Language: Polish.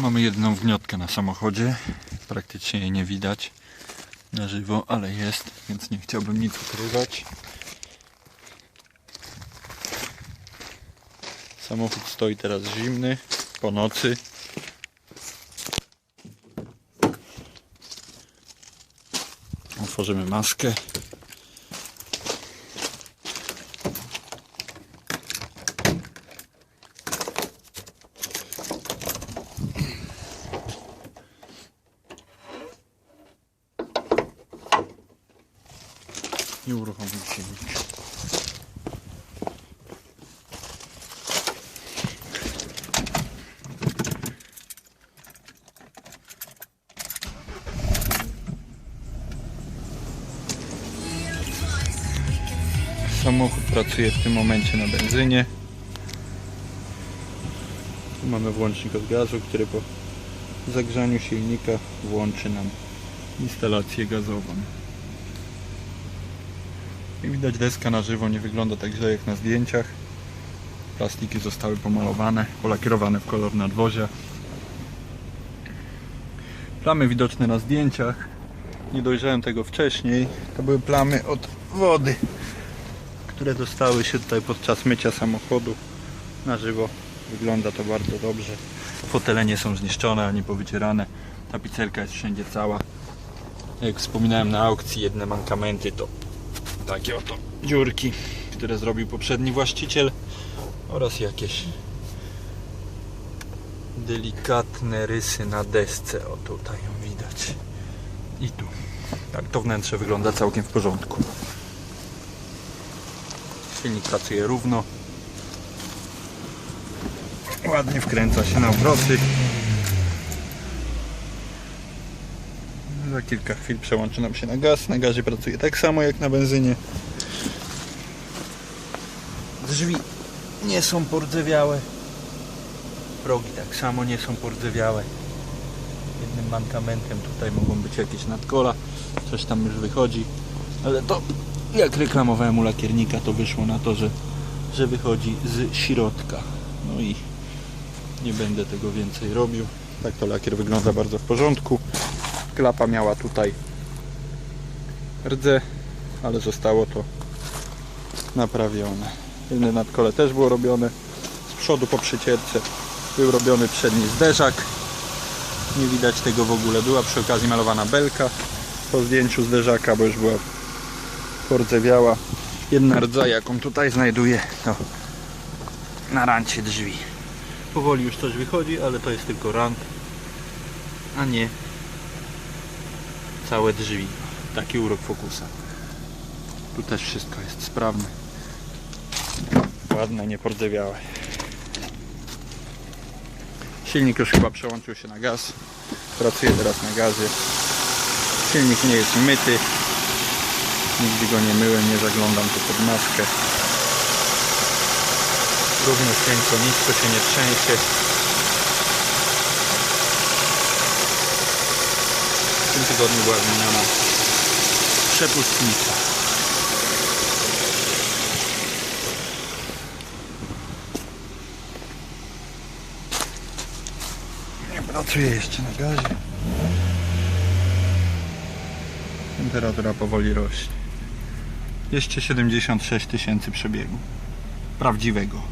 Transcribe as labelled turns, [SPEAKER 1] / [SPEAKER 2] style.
[SPEAKER 1] Mamy jedną wgniotkę na samochodzie. Praktycznie jej nie widać na żywo, ale jest, więc nie chciałbym nic ukrywać. Samochód stoi teraz zimny, po nocy. Otworzymy maskę. I uruchomił silnik. Samochód pracuje w tym momencie na benzynie. Tu mamy włącznik od gazu, który po zagrzaniu silnika włączy nam instalację gazową. Jak widać deska na żywo nie wygląda tak źle jak na zdjęciach. Plastiki zostały pomalowane, polakierowane w kolor nadwozia. Plamy widoczne na zdjęciach. Nie dojrzałem tego wcześniej. To były plamy od wody, które dostały się tutaj podczas mycia samochodu. Na żywo wygląda to bardzo dobrze. Fotele nie są zniszczone ani powycierane. Tapicerka jest wszędzie cała. Jak wspominałem na aukcji, jedne mankamenty to takie oto dziurki, które zrobił poprzedni właściciel oraz jakieś delikatne rysy na desce. O tutaj ją widać. I tu. Tak, to wnętrze wygląda całkiem w porządku. Silnik pracuje równo. Ładnie wkręca się na obroty. Za kilka chwil przełączy nam się na gaz. Na gazie pracuje tak samo jak na benzynie. Drzwi nie są pordzewiałe. Progi tak samo nie są pordzewiałe. Jednym mankamentem tutaj mogą być jakieś nadkola. Coś tam już wychodzi. Ale to jak reklamowałem u lakiernika to wyszło na to, że, że wychodzi z środka. No i nie będę tego więcej robił. Tak to lakier wygląda bardzo w porządku. Klapa miała tutaj rdze, ale zostało to naprawione. Tylne nadkole też było robione. Z przodu po przycierce był robiony przedni zderzak. Nie widać tego w ogóle. Była przy okazji malowana belka po zdjęciu zderzaka, bo już była pordzewiała. Jedna rdza, jaką tutaj znajduję, to na rancie drzwi. Powoli już coś wychodzi, ale to jest tylko rant, a nie całe drzwi. Taki urok Focusa. Tu też wszystko jest sprawne. Ładne, niepordzewiałe. Silnik już chyba przełączył się na gaz. Pracuje teraz na gazie. Silnik nie jest myty. Nigdy go nie myłem, nie zaglądam tu pod maskę. Równo cienko, nisko się nie trzęsie. Tym tygodniu była zmieniona przepustnica. Nie pracuje jeszcze na gazie. Temperatura powoli rośnie. Jeszcze 76 tysięcy przebiegu. Prawdziwego.